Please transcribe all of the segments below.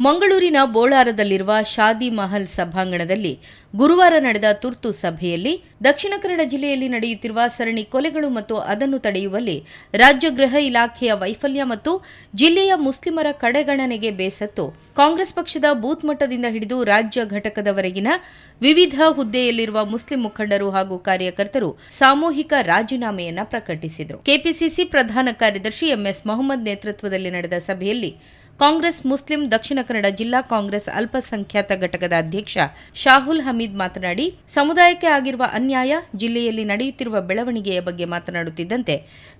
ಮಂಗಳೂರಿನ ಬೋಳಾರದಲ್ಲಿರುವ ಶಾದಿ ಮಹಲ್ ಸಭಾಂಗಣದಲ್ಲಿ ಗುರುವಾರ ನಡೆದ ತುರ್ತು ಸಭೆಯಲ್ಲಿ ದಕ್ಷಿಣ ಕನ್ನಡ ಜಿಲ್ಲೆಯಲ್ಲಿ ನಡೆಯುತ್ತಿರುವ ಸರಣಿ ಕೊಲೆಗಳು ಮತ್ತು ಅದನ್ನು ತಡೆಯುವಲ್ಲಿ ರಾಜ್ಯ ಗೃಹ ಇಲಾಖೆಯ ವೈಫಲ್ಯ ಮತ್ತು ಜಿಲ್ಲೆಯ ಮುಸ್ಲಿಮರ ಕಡೆಗಣನೆಗೆ ಬೇಸತ್ತು. ಕಾಂಗ್ರೆಸ್ ಪಕ್ಷದ ಬೂತ್ ಮಟ್ಟದಿಂದ ಹಿಡಿದು ರಾಜ್ಯ ಘಟಕದವರೆಗಿನ ವಿವಿಧ ಹುದ್ದೆಯಲ್ಲಿರುವ ಮುಸ್ಲಿಂ ಮುಖಂಡರು ಹಾಗೂ ಕಾರ್ಯಕರ್ತರು ಸಾಮೂಹಿಕ ರಾಜೀನಾಮೆಯನ್ನು ಪ್ರಕಟಿಸಿದರು. ಕೆಪಿಸಿಸಿ ಪ್ರಧಾನ ಕಾರ್ಯದರ್ಶಿ ಎಂಎಸ್ ಮೊಹಮ್ಮದ್ ನೇತೃತ್ವದಲ್ಲಿ ನಡೆದ ಸಭೆಯಲ್ಲಿ ಕಾಂಗ್ರೆಸ್, ಮುಸ್ಲಿಂ, ದಕ್ಷಿಣ ಕನ್ನಡ ಜಿಲ್ಲಾ ಕಾಂಗ್ರೆಸ್ ಅಲ್ಪಸಂಖ್ಯಾತ ಘಟಕದ ಅಧ್ಯಕ್ಷ ಶಾಹುಲ್ ಹಮೀದ್ ಮಾತನಾಡಿ, ಸಮುದಾಯಕ್ಕೆ ಆಗಿರುವ ಅನ್ಯಾಯ, ಜಿಲ್ಲೆಯಲ್ಲಿ ನಡೆಯುತ್ತಿರುವ ಬೆಳವಣಿಗೆಯ ಬಗ್ಗೆ ಮಾತನಾಡುತ್ತಿದ್ದಂತೆ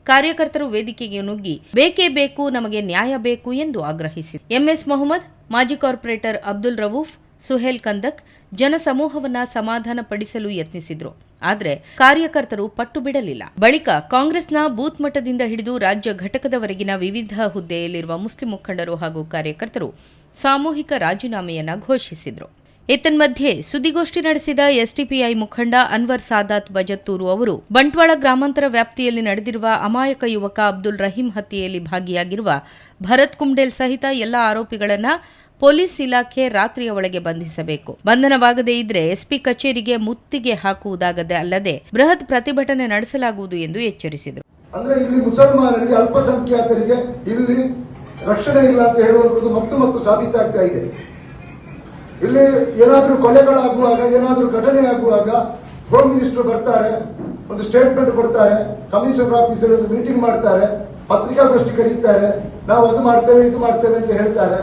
ಕಾರ್ಯಕರ್ತರು ವೇದಿಕೆಗೆ ನುಗ್ಗಿ, ಬೇಕೇ ಬೇಕು, ನಮಗೆ ನ್ಯಾಯ ಬೇಕು ಎಂದು ಆಗ್ರಹಿಸಿದರು. ಎಂಎಸ್ ಮೊಹಮ್ಮದ್, ಮಾಜಿ ಕಾರ್ಪೊರೇಟರ್ ಅಬ್ದುಲ್ ರವೂಫ್ ಸುಹೇಲ್ ಕಂದಕ್ ಜನಸಮೂಹವನ್ನ ಸಮಾಧಾನ ಪಡಿಸಲು ಯತ್ನಿಸಿದ್ರು. ಆದರೆ ಕಾರ್ಯಕರ್ತರು ಪಟ್ಟು ಬಿಡಲಿಲ್ಲ. ಬಳಿಕ ಕಾಂಗ್ರೆಸ್ನ ಬೂತ್ ಮಟ್ಟದಿಂದ ಹಿಡಿದು ರಾಜ್ಯ ಘಟಕದವರೆಗಿನ ವಿವಿಧ ಹುದ್ದೆಯಲ್ಲಿರುವ ಮುಸ್ಲಿಂ ಮುಖಂಡರು ಹಾಗೂ ಕಾರ್ಯಕರ್ತರು ಸಾಮೂಹಿಕ ರಾಜೀನಾಮೆಯನ್ನ ಘೋಷಿಸಿದರು. ಏತನ್ಮಧ್ಯೆ ಸುದ್ದಿಗೋಷ್ಠಿ ನಡೆಸಿದ ಎಸ್ಟಿಪಿಐ ಮುಖಂಡ ಅನ್ವರ್ ಸಾದಾತ್ ಬಜತ್ತೂರು ಅವರು, ಬಂಟ್ವಾಳ ಗ್ರಾಮಾಂತರ ವ್ಯಾಪ್ತಿಯಲ್ಲಿ ನಡೆದಿರುವ ಅಮಾಯಕ ಯುವಕ ಅಬ್ದುಲ್ ರಹೀಂ ಹತ್ಯೆಯಲ್ಲಿ ಭಾಗಿಯಾಗಿರುವ ಭರತ್ ಕುಂಡೇಲ್ ಸಹಿತ ಎಲ್ಲ ಆರೋಪಿಗಳನ್ನ ಪೊಲೀಸ್ ಇಲಾಖೆ ರಾತ್ರಿಯ ಒಳಗೆ ಬಂಧಿಸಬೇಕು. ಬಂಧನವಾಗದೇ ಇದ್ರೆ ಎಸ್ಪಿ ಕಚೇರಿಗೆ ಮುತ್ತಿಗೆ ಹಾಕುವುದಾಗದೆ ಅಲ್ಲದೆ ಬೃಹತ್ ಪ್ರತಿಭಟನೆ ನಡೆಸಲಾಗುವುದು ಎಂದು ಎಚ್ಚರಿಸಿದರು. ಅಂದ್ರೆ ಇಲ್ಲಿ ಮುಸಲ್ಮಾನರಿಗೆ ಅಲ್ಪಸಂಖ್ಯಾತರಿಗೆ ಇಲ್ಲಿ ರಕ್ಷಣೆ ಇಲ್ಲ ಅಂತ ಹೇಳುವಂಥದ್ದು ಮತ್ತು ಮತ್ತು ಸಾಬೀತಾಗ್ತಾ ಇದೆ. ಇಲ್ಲಿ ಏನಾದರೂ ಕೊಲೆಗಳಾಗುವಾಗ, ಏನಾದರೂ ಘಟನೆ ಆಗುವಾಗ ಹೋಮ್ ಮಿನಿಸ್ಟರ್ ಬರ್ತಾರೆ, ಒಂದು ಸ್ಟೇಟ್ಮೆಂಟ್ ಕೊಡ್ತಾರೆ ಕಮಿಷನರ್ ಆಫೀಸರ್ ಒಂದು ಮೀಟಿಂಗ್ ಮಾಡ್ತಾರೆ, ಪತ್ರಿಕಾಗೋಷ್ಠಿ ಕರೀತಾರೆ, ನಾವು ಅದು ಮಾಡ್ತೇವೆ, ಇದು ಮಾಡ್ತೇವೆ ಅಂತ ಹೇಳ್ತಾರೆ.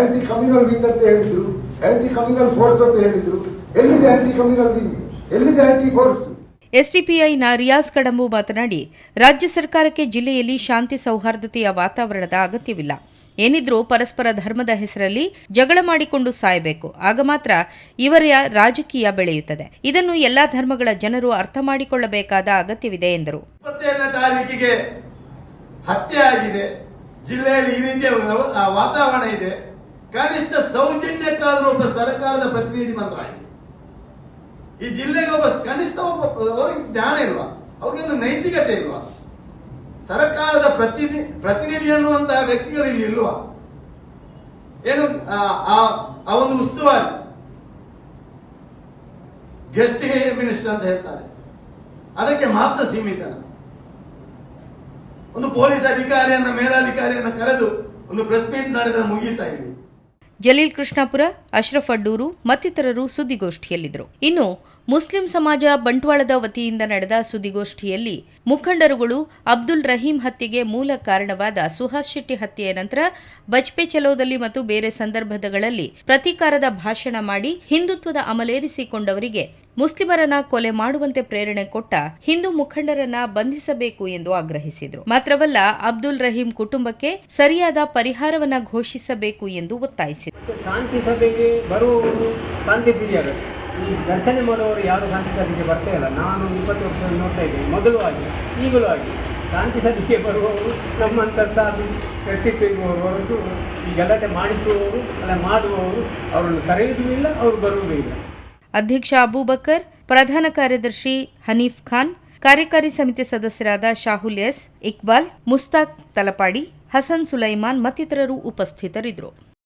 ಆಂಟಿ ಕಮ್ಯುನಲ್ ವಿಂಗ್ ಅಂತ ಹೇಳಿದ್ರು. ಆಂಟಿ ಕಮ್ಯುನಲ್ ಫೋರ್ಸ್ ಅಂತ ಹೇಳಿದ್ರು. ಎಲ್ಲಿದೆ ಆಂಟಿ ಕಮ್ಯುನಲ್ ವಿಂಗ್ ಎಲ್ಲಿದೆ ಆಂಟಿ ಫೋರ್ಸ್ ಎಸ್ಡಿಪಿಐನ ರಿಯಾಜ್ ಕಡಂಬು ಮಾತನಾಡಿ ರಾಜ್ಯ ಸರ್ಕಾರಕ್ಕೆ ಜಿಲ್ಲೆಯಲ್ಲಿ ಶಾಂತಿ ಸೌಹಾರ್ದತೆಯ ವಾತಾವರಣದ ಅಗತ್ಯವಿಲ್ಲ. ಏನಿದ್ರೂ ಪರಸ್ಪರ ಧರ್ಮದ ಹೆಸರಲ್ಲಿ ಜಗಳ ಮಾಡಿಕೊಂಡು ಸಾಯಬೇಕು. ಆಗ ಮಾತ್ರ ಇವರ ರಾಜಕೀಯ ಬೆಳೆಯುತ್ತದೆ. ಇದನ್ನು ಎಲ್ಲಾ ಧರ್ಮಗಳ ಜನರು ಅರ್ಥ ಮಾಡಿಕೊಳ್ಳಬೇಕಾದ ಅಗತ್ಯವಿದೆ ಎಂದರು. ಹತ್ಯೆ ಆಗಿದೆ. ಜಿಲ್ಲೆಯಲ್ಲಿ ಈ ರೀತಿಯ ವಾತಾವರಣ ಇದೆ. ಕನಿಷ್ಠ ಸೌಜನ್ಯಕ್ಕಾದರೂ ಒಬ್ಬ ಸರ್ಕಾರದ ಪ್ರತಿನಿಧಿ ಮಾತ್ರ ಈ ಜಿಲ್ಲೆಗೆ ಒಬ್ಬ ಕನಿಷ್ಠ ಒಬ್ಬ ಅವ್ರಿಗೆ ಜ್ಞಾನ ಇಲ್ವಾ? ಅವ್ರಿಗೆ ಒಂದು ನೈತಿಕತೆ ಇಲ್ವಾ? ಸರ್ಕಾರದ ಪ್ರತಿನಿಧಿ ಪ್ರತಿನಿಧಿ ಅನ್ನುವಂತಹ ವ್ಯಕ್ತಿಗಳು ಇಲ್ಲಿ ಇಲ್ವಾ? ಏನು ಆ, ಒಂದು ಉಸ್ತುವಾರಿ. ಗೆಸ್ಟ್ ಮಿನಿಸ್ಟರ್ ಅಂತ ಹೇಳ್ತಾರೆ. ಅದಕ್ಕೆ ಮಾತ್ರ ಸೀಮಿತನ. ಒಂದು ಪೊಲೀಸ್ ಅಧಿಕಾರಿಯನ್ನ ಮೇಲಾಧಿಕಾರಿಯನ್ನ ಕರೆದು ಒಂದು ಪ್ರೆಸ್ ಮೀಟ್ ಮಾಡಿದ್ರೆ ಮುಗೀತಾ ಇಲ್ಲಿ. ಜಲೀಲ್ ಕೃಷ್ಣಾಪುರ ಅಶ್ರಫ್ ಅಡ್ಡೂರು, ಮತ್ತಿತರರು ಸುದ್ದಿಗೋಷ್ಠಿಯಲ್ಲಿದ್ದರು. ಇನ್ನು ಮುಸ್ಲಿಂ ಸಮಾಜ ಬಂಟ್ವಾಳದ ವತಿಯಿಂದ ನಡೆದ ಸುದ್ದಿಗೋಷ್ಠಿಯಲ್ಲಿ ಮುಖಂಡರುಗಳು ಅಬ್ದುಲ್ ರಹೀಂ ಹತ್ಯೆಗೆ ಮೂಲ ಕಾರಣವಾದ ಸುಹಾಸ್ ಶೆಟ್ಟಿ ಹತ್ಯೆಯ ನಂತರ ಬಜ್ಪೆ ಚಲೋದಲ್ಲಿ ಮತ್ತು ಬೇರೆ ಸಂದರ್ಭಗಳಲ್ಲಿ ಪ್ರತೀಕಾರದ ಭಾಷಣ ಮಾಡಿ ಹಿಂದುತ್ವದ ಅಮಲೇರಿಸಿಕೊಂಡವರಿಗೆ ಮುಸ್ಲಿಮರನ್ನ ಕೊಲೆ ಮಾಡುವಂತೆ ಪ್ರೇರಣೆ ಕೊಟ್ಟ ಹಿಂದೂ ಮುಖಂಡರನ್ನ ಬಂಧಿಸಬೇಕು ಎಂದು ಆಗ್ರಹಿಸಿದರು. ಮಾತ್ರವಲ್ಲ, ಅಬ್ದುಲ್ ರಹೀಂ ಕುಟುಂಬಕ್ಕೆ ಸರಿಯಾದ ಪರಿಹಾರವನ್ನ ಘೋಷಿಸಬೇಕು ಎಂದು ಒತ್ತಾಯಿಸಿದರು. ಶಾಂತಿ ಸಭೆಗೆ ಬರುವವರು ಶಾಂತಿ ಪ್ರಿಯರು ಈ ದರ್ಶನ ಮಾಡುವವರು ಯಾರು ಶಾಂತಿ ಸಭೆಗೆ ಬರ್ತಾ ಇಲ್ಲ. ನಾನು ಇಪ್ಪತ್ತು ವರ್ಷ ನೋಡ್ತಾ ಇದ್ದೇನೆ. ಮೊದಲು ಆಗಿ ಈಗಲೂ ಆಗಿ ಶಾಂತಿ ಸಭೆಗೆ ಬರುವವರು ನಮ್ಮಂತ ಸಾಧು ವ್ಯಕ್ತಿತ್ವ ಇರುವವರು ಹೊರತು ಈ ಗಲಾಟೆ ಮಾಡಿಸುವವರು, ಅಲ್ಲ ಮಾಡುವವರು, ಅವರನ್ನು ಕರೆಯುವುದೂ ಇಲ್ಲ, ಅವರು ಬರುವುದೂ ಇಲ್ಲ. ಅಧ್ಯಕ್ಷ ಅಬೂಬಕರ್, ಪ್ರಧಾನ ಕಾರ್ಯದರ್ಶಿ ಹನೀಫ್ ಖಾನ್, ಕಾರ್ಯಕಾರಿ ಸಮಿತಿ ಸದಸ್ಯರಾದ ಶಾಹುಲ್ ಎಸ್, ಇಕ್ಬಾಲ್, ಮುಸ್ತಾಕ್ ತಲಪಾಡಿ, ಹಸನ್ ಸುಲೈಮಾನ್ ಮತ್ತಿತರರು ಉಪಸ್ಥಿತರಿದ್ದರು.